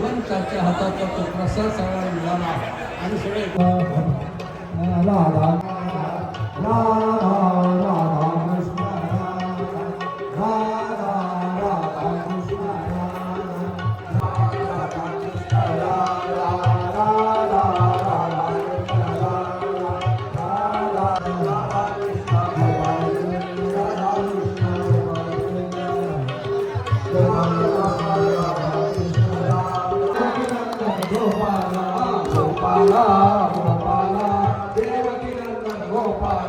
सर्वांच्या हाताचा तो प्रसाद सगळा मिळाला आणि सगळे आला आला ಗೋಪಾಲ ಗೋಪಾಲ ದೇವಕಿ ನಂದನ ಗೋಪಾಲ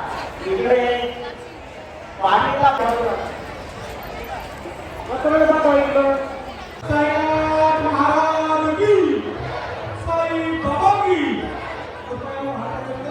Ohio.